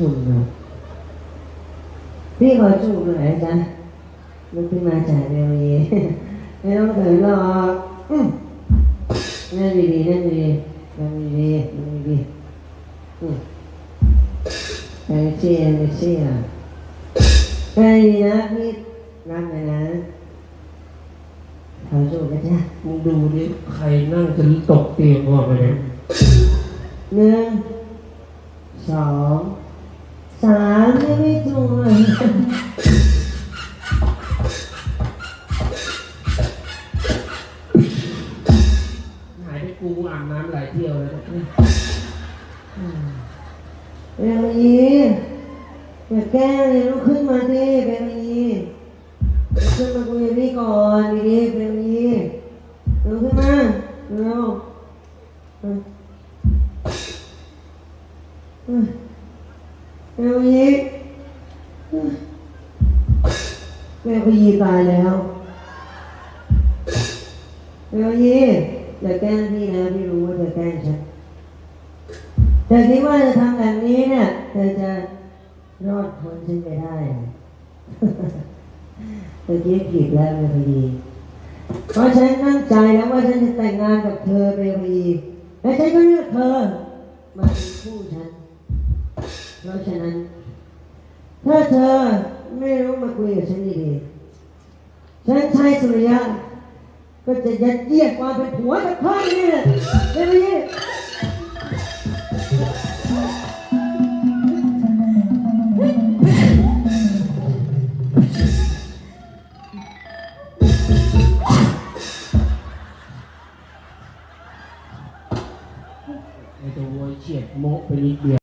ขอจูบหน่อยนะจ๊ะลุกขึ้นมาจ่ายเร็วดีไม่ต้องเขินหรอกอืมนั่งดีๆนั่งดีๆนั่งดีๆนั่งดีๆอืมไปเชียร์ไปเชียร์ไปดีนะพี่รักนะนะขอจูบนะจ๊ะมึงดูดิใครนั่งจะตกเตียงก่อนไปเนี่ยหนึ่งสอง สามยังไม่จูบเลยหายไปกูอาบน้ำหลายเที่ยวแล้วเนี่ยเบลยีอย่าแกล้งเลยลุกขึ้นมาดิเบลยีลุกขึ้นมาคุยกับพี่ก่อนดีๆเบลยีลุกขึ้นมาเร็วเฮ้ยเฮ้ยเบลยีเฮ้ยเบลยีตายแล้วเบลยีอย่าแกล้งพี่นะพี่รู้ว่าเธอแกล้งฉันเธอคิดว่าจะทำแบบนี้เนี่ยเธอจะรอดพ้นฉันไปได้เธอคิดผิดแล้วเบลพีเพราะฉันตั้งใจแล้วว่าฉันจะแต่งงานกับเธอเบลพีและฉันก็เลือกเธอมาเป็นคู่ฉัน เพราะฉะนั้น ถ้าเธอไม่รู้มาคุยกับฉันดีๆฉันชายสุริยะก็จะยัดเยียดความเป็นผัวกับเธอนี่แหละเบลพีไอ้ตัวโวยเฉียดโมไปนิดเดียว